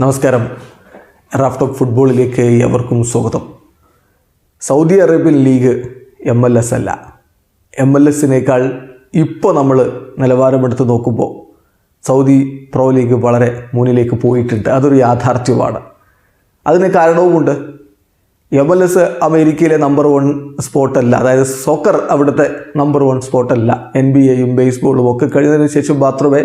നമസ്കാരം. Raf talk ഫുട്ബോളിലേക്ക് എവർക്കും സ്വാഗതം. Saudi Arabian league M L S അല്ല. എം എൽ എസിനേക്കാൾ ഇപ്പോൾ നമ്മൾ നിലവാരമെടുത്ത് നോക്കുമ്പോൾ സൗദി പ്രോ ലീഗ് വളരെ മുന്നിലേക്ക് പോയിട്ടുണ്ട്. അതൊരു യാഥാർത്ഥ്യമാണ്. അതിന് കാരണവുമുണ്ട്. എം എൽ എസ് അമേരിക്കയിലെ നമ്പർ വൺ സ്പോട്ടല്ല അതായത് സോക്കർ അവിടുത്തെ നമ്പർ വൺ സ്പോട്ടല്ല എൻ ബി എയും ബേസ്ബോളും ഒക്കെ കഴിഞ്ഞതിന് ശേഷം മാത്രമേ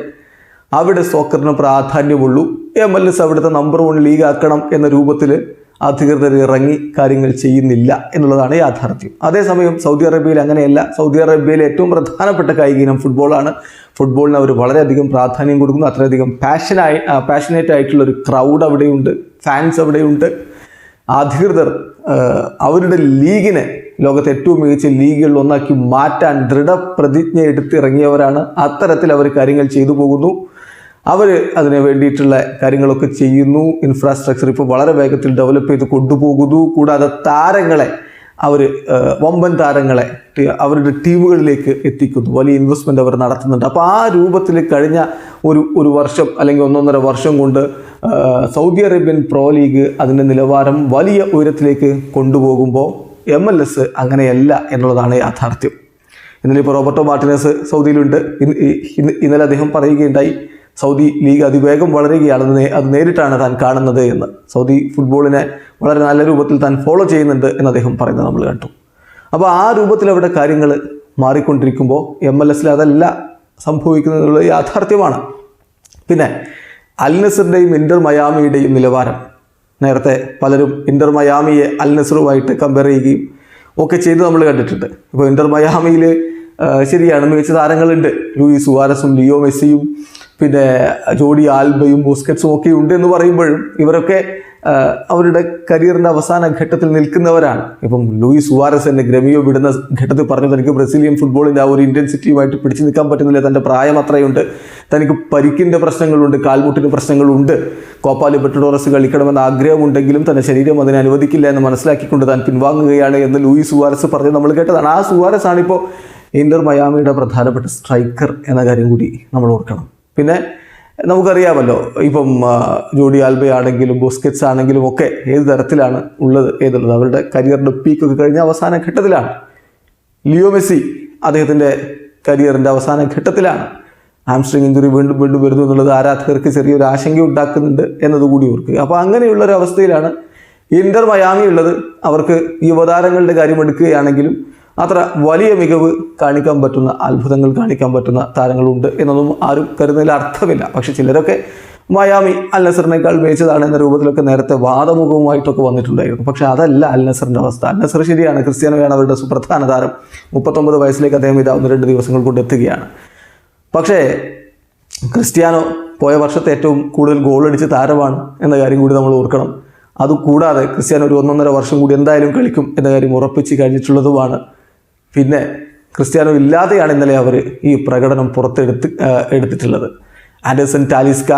അവിടെ സോക്കറിന് പ്രാധാന്യമുള്ളൂ. എം എൽ എസ് അവിടുത്തെ നമ്പർ വൺ ലീഗ് ആക്കണം എന്ന രൂപത്തിൽ അധികൃതർ ഇറങ്ങി കാര്യങ്ങൾ ചെയ്യുന്നില്ല എന്നുള്ളതാണ് യാഥാർത്ഥ്യം. അതേസമയം സൗദി അറേബ്യയിൽ അങ്ങനെയല്ല. സൗദി അറേബ്യയിലെ ഏറ്റവും പ്രധാനപ്പെട്ട കായിക ഇനം ഫുട്ബോളാണ് ഫുട്ബോളിന് അവർ വളരെയധികം പ്രാധാന്യം കൊടുക്കുന്നു. അത്രയധികം പാഷനായി പാഷനേറ്റ് ആയിട്ടുള്ള ഒരു ക്രൗഡ് അവിടെയുണ്ട്. ഫാൻസ് അവിടെയുണ്ട്. അധികൃതർ അവരുടെ ലീഗിനെ ലോകത്തെ ഏറ്റവും മികച്ച ലീഗുകളിൽ ഒന്നാക്കി മാറ്റാൻ ദൃഢപ്രതിജ്ഞ എടുത്തിറങ്ങിയവരാണ് അത്തരത്തിൽ അവർ കാര്യങ്ങൾ ചെയ്തു പോകുന്നു. അവർ അതിന് വേണ്ടിയിട്ടുള്ള കാര്യങ്ങളൊക്കെ ചെയ്യുന്നു. ഇൻഫ്രാസ്ട്രക്ചർ ഇപ്പോൾ വളരെ വേഗത്തിൽ ഡെവലപ്പ് ചെയ്ത് കൊണ്ടുപോകുന്നു. കൂടാതെ താരങ്ങളെ അവർ വമ്പൻ താരങ്ങളെ അവരുടെ ടീമുകളിലേക്ക് എത്തിക്കുന്നു. വലിയ ഇൻവെസ്റ്റ്മെന്റ് അവർ നടത്തുന്നുണ്ട്. അപ്പോൾ ആ രൂപത്തിൽ കഴിഞ്ഞ ഒരു ഒരു വർഷം അല്ലെങ്കിൽ ഒന്നൊന്നര വർഷം കൊണ്ട് സൗദി അറേബ്യൻ പ്രോ ലീഗ് അതിന്റെ നിലവാരം വലിയ ഉയരത്തിലേക്ക് കൊണ്ടുപോകുമ്പോൾ എം എൽ എസ് അങ്ങനെയല്ല എന്നുള്ളതാണ് യാഥാർത്ഥ്യം. ഇന്നലെ ഇപ്പോൾ റോബർട്ടോ മാർട്ടിനസ് സൗദിയിലുണ്ട്. ഇന്നലെ അദ്ദേഹം പറയുകയുണ്ടായി സൗദി ലീഗ് അതിവേഗം വളരുകയാണ്. അത് നേരിട്ടാണ് താൻ കാണുന്നത് എന്ന്. സൗദി ഫുട്ബോളിനെ വളരെ നല്ല രൂപത്തിൽ താൻ ഫോളോ ചെയ്യുന്നുണ്ട് എന്ന് അദ്ദേഹം പറയുന്നത് നമ്മൾ കണ്ടു. അപ്പോൾ ആ രൂപത്തിൽ അവിടെ കാര്യങ്ങൾ മാറിക്കൊണ്ടിരിക്കുമ്പോൾ എം എൽ എസിൽ അതല്ല സംഭവിക്കുന്നതിനുള്ള യാഥാർത്ഥ്യമാണ്. പിന്നെ അൽ നസറിന്റെയും ഇന്റർ മയാമിയുടെയും നിലവാരം. നേരത്തെ പലരും ഇന്റർ മയാമിയെ അൽ നസറുമായിട്ട് കമ്പയർ ചെയ്യുകയും ഒക്കെ ചെയ്ത് നമ്മൾ കണ്ടിട്ടുണ്ട്. ഇപ്പോൾ ഇന്റർ മയാമിയിൽ ശരിയാണ്. മികച്ച താരങ്ങളുണ്ട്. ലൂയിസ് സുവാരസും ലിയോ മെസ്സിയും. പിന്നെ ജോഡി ആൽബയും ബോസ്കറ്റ്സും ഒക്കെ ഉണ്ട് എന്ന് പറയുമ്പോഴും ഇവരൊക്കെ അവരുടെ കരിയറിന്റെ അവസാന ഘട്ടത്തിൽ നിൽക്കുന്നവരാണ്. ഇപ്പം ലൂയിസ് സുവാരസ് എന്നെ ഗ്രമിയോ വിടുന്ന ഘട്ടത്തിൽ പറഞ്ഞു തനിക്ക് ബ്രസീലിയൻ ഫുട്ബോളിന്റെ ആ ഒരു ഇന്റൻസിറ്റിയുമായിട്ട് പിടിച്ചു നിൽക്കാൻ പറ്റുന്നില്ല. തന്റെ പ്രായം അത്രയുണ്ട്. തനിക്ക് പരിക്കിന്റെ പ്രശ്നങ്ങളുണ്ട് കാൽമുട്ടിന് പ്രശ്നങ്ങളുണ്ട്. കോപ്പ ലിബർട്ടഡോറസ് കളിക്കണമെന്ന ആഗ്രഹമുണ്ടെങ്കിലും തന്റെ ശരീരം അതിനെ അനുവദിക്കില്ല എന്ന് മനസ്സിലാക്കിക്കൊണ്ട് താൻ പിൻവാങ്ങുകയാണ് എന്ന് ലൂയിസ് സുവാരസ് പറഞ്ഞ് നമ്മൾ കേട്ടതാണ്. ആ സുവാരസ് ആണിപ്പോൾ ഇന്റർ മയാമിയുടെ പ്രധാനപ്പെട്ട സ്ട്രൈക്കർ എന്ന കാര്യം കൂടി നമ്മൾ ഓർക്കണം. പിന്നെ നമുക്കറിയാമല്ലോ ഇപ്പം ജോഡി ആൽബ ആണെങ്കിലും ബോസ്കറ്റ്സ് ആണെങ്കിലും ഒക്കെ ഏത് തരത്തിലാണ് ഉള്ളത് ഏതുള്ളത്? അവരുടെ കരിയറിന്റെ പീക്കൊക്കെ കഴിഞ്ഞ അവസാന ഘട്ടത്തിലാണ്. ലിയോ മെസ്സി അദ്ദേഹത്തിന്റെ കരിയറിന്റെ അവസാന ഘട്ടത്തിലാണ്. ആംസ്ട്രിങ് ഇഞ്ചുറി വീണ്ടും വീണ്ടും വരുന്നു എന്നുള്ളത് ആരാധകർക്ക് ചെറിയൊരു ആശങ്ക ഉണ്ടാക്കുന്നുണ്ട് എന്നതുകൂടി ഓർക്കുക. അപ്പോൾ അങ്ങനെയുള്ള ഒരു അവസ്ഥയിലാണ് ഇന്റർ മയാമി ഉള്ളത് അവർക്ക് യുവതാരങ്ങളുടെ കാര്യം എടുക്കുകയാണെങ്കിലും അത്ര വലിയ മികവ് കാണിക്കാൻ പറ്റുന്ന അത്ഭുതങ്ങൾ കാണിക്കാൻ പറ്റുന്ന താരങ്ങളുണ്ട് എന്നൊന്നും ആരും കരുതുന്നതിൽ അർത്ഥമില്ല. പക്ഷെ ചിലരൊക്കെ മയാമി അൽ നസറിനേക്കാൾ എന്ന രൂപത്തിലൊക്കെ നേരത്തെ വാദമുഖവുമായിട്ടൊക്കെ വന്നിട്ടുണ്ടായിരുന്നു. പക്ഷെ അതല്ല അൽ നസറിന്റെ അവസ്ഥ. അൽ നസർ ശരിയാണ്. ക്രിസ്ത്യാനോയാണ് അവരുടെ സുപ്രധാന താരം. മുപ്പത്തൊമ്പത് വയസ്സിലേക്ക് അദ്ദേഹം ഇതാ ഒന്ന് രണ്ട് ദിവസങ്ങൾ കൊണ്ട് എത്തുകയാണ്. പക്ഷേ ക്രിസ്ത്യാനോ പോയ വർഷത്തെ ഏറ്റവും കൂടുതൽ ഗോൾ അടിച്ച താരമാണ് എന്ന കാര്യം കൂടി നമ്മൾ ഓർക്കണം. അതുകൂടാതെ ക്രിസ്ത്യാനോ ഒരു ഒന്നൊന്നര വർഷം കൂടി എന്തായാലും കളിക്കും എന്ന കാര്യം ഉറപ്പിച്ച് കഴിഞ്ഞിട്ടുള്ളതുമാണ് പിന്നെ ക്രിസ്ത്യാനോ ഇല്ലാതെയാണ് ഇന്നലെ അവർ ഈ പ്രകടനം പുറത്തെടുത്ത് എടുത്തിട്ടുള്ളത്. Anderson Talisca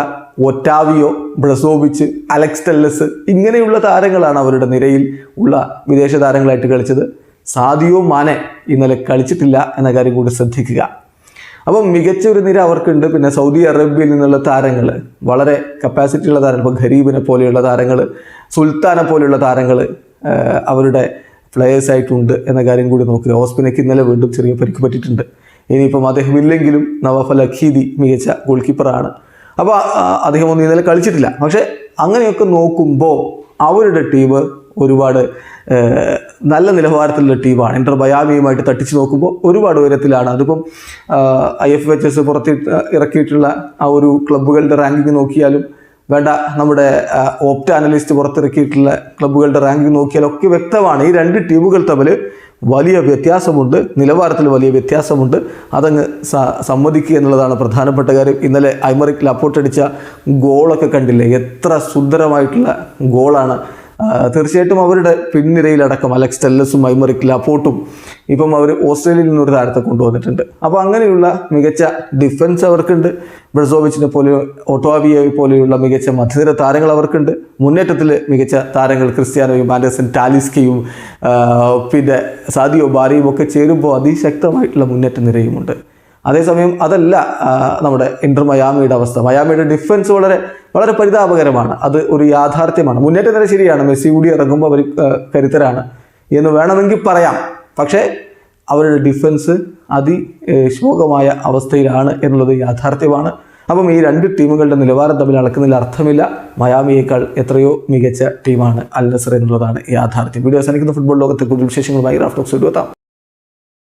Otavio Brozovic Alex Telles ഇങ്ങനെയുള്ള താരങ്ങളാണ് അവരുടെ നിരയിൽ ഉള്ള വിദേശ താരങ്ങളായിട്ട് കളിച്ചത്. സാദിയോ മാനെ ഇന്നലെ കളിച്ചിട്ടില്ല എന്ന കാര്യം കൂടി ശ്രദ്ധിക്കുക. അപ്പം മികച്ച ഒരു നിര അവർക്കുണ്ട്. പിന്നെ സൗദി അറേബ്യയിൽ നിന്നുള്ള താരങ്ങൾ വളരെ കപ്പാസിറ്റിയുള്ള താരങ്ങൾ ഇപ്പോൾ ഖരീബിനെ പോലെയുള്ള താരങ്ങൾ സുൽത്താനെ പോലെയുള്ള താരങ്ങൾ അവരുടെ പ്ലേയേഴ്സ് ആയിട്ടുണ്ട് എന്ന കാര്യം കൂടി നോക്കുക. ഓസ്പിനയ്ക്ക് ഇന്നലെ വീണ്ടും ചെറിയ പരിക്ക് പറ്റിയിട്ടുണ്ട്. ഇനിയിപ്പം അദ്ദേഹം ഇല്ലെങ്കിലും നവാഫ് അഖീദി മികച്ച ഗോൾ കീപ്പറാണ് അപ്പോൾ അദ്ദേഹം ഒന്നും ഇന്നലെ കളിച്ചിട്ടില്ല. പക്ഷേ അങ്ങനെയൊക്കെ നോക്കുമ്പോൾ അവരുടെ ടീം ഒരുപാട് നല്ല നിലവാരത്തിലുള്ള ടീമാണ് ഇന്റർ ബയാമിയുമായിട്ട് തട്ടിച്ച് നോക്കുമ്പോൾ ഒരുപാട് ഉയരത്തിലാണ്. അതിപ്പം ഐ എഫ് എച്ച് എസ് പുറത്തി ഇറക്കിയിട്ടുള്ള ആ ഒരു ക്ലബ്ബുകളുടെ റാങ്കിങ് നോക്കിയാലും വേണ്ട നമ്മുടെ ഓപ്റ്റ അനലിസ്റ്റ് പുറത്തിറക്കിയിട്ടുള്ള ക്ലബ്ബുകളുടെ റാങ്കിങ് നോക്കിയാലൊക്കെ വ്യക്തമാണ്. ഈ രണ്ട് ടീമുകൾ തമ്മിൽ വലിയ വ്യത്യാസമുണ്ട്. നിലവാരത്തിൽ വലിയ വ്യത്യാസമുണ്ട്. അതങ്ങ് സമ്മതിക്കുക എന്നുള്ളതാണ് പ്രധാനപ്പെട്ട കാര്യം. ഇന്നലെ ഐമറിക്കിൽ അപ്പോട്ടടിച്ച ഗോളൊക്കെ കണ്ടില്ലേ? എത്ര സുന്ദരമായിട്ടുള്ള ഗോളാണ് തീർച്ചയായിട്ടും അവരുടെ പിൻനിരയിലടക്കം അലക്സ് ടെല്ലസും ഐമറിക് ലാപ്പോട്ടും ഇപ്പം അവർ ഓസ്ട്രേലിയയിൽ നിന്നൊരു താരത്തെ കൊണ്ടുവന്നിട്ടുണ്ട്. അപ്പോൾ അങ്ങനെയുള്ള മികച്ച ഡിഫൻസ് അവർക്കുണ്ട്. ബ്രസോവിച്ചിനെ പോലെ ഒട്ടോബിയെ പോലെയുള്ള മികച്ച മധ്യനിര താരങ്ങൾ അവർക്കുണ്ട്. മുന്നേറ്റത്തിൽ മികച്ച താരങ്ങൾ ക്രിസ്ത്യാനോയും ആൻഡേഴ്സൺ ടാലിസ്കയും പിന്നെ സാദിയോ ബാരിയും ഒക്കെ ചേരുമ്പോൾ അതിശക്തമായിട്ടുള്ള മുന്നേറ്റ നിരയുമുണ്ട്. അതേസമയം അതല്ല നമ്മുടെ ഇന്റർ മയാമിയുടെ അവസ്ഥ. മയാമിയുടെ ഡിഫൻസ് വളരെ വളരെ പരിതാപകരമാണ്. അത് ഒരു യാഥാർത്ഥ്യമാണ്. മുന്നേറ്റം തന്നെ ശരിയാണ്. മെസ്സി കൂടി ഇറങ്ങുമ്പോൾ അവർ കരുത്തരാണ് എന്ന് വേണമെങ്കിൽ പറയാം. പക്ഷേ അവരുടെ ഡിഫൻസ് അതി ശോകമായ അവസ്ഥയിലാണ് എന്നുള്ളത് യാഥാർത്ഥ്യമാണ്. അപ്പം ഈ രണ്ട് ടീമുകളുടെ നിലവാരം തമ്മിൽ അളക്കുന്നതിൽ അർത്ഥമില്ല. മയാമിയേക്കാൾ എത്രയോ മികച്ച ടീമാണ് അൽ നസർ എന്നുള്ളതാണ് യാഥാർത്ഥ്യം. വീഡിയോ അവസാനിക്കുന്ന. ഫുട്ബോൾ ലോകത്തെ കൂടുതൽ വിശേഷങ്ങളുമായി റാഫ്റ്റോക്സ് എത്താം.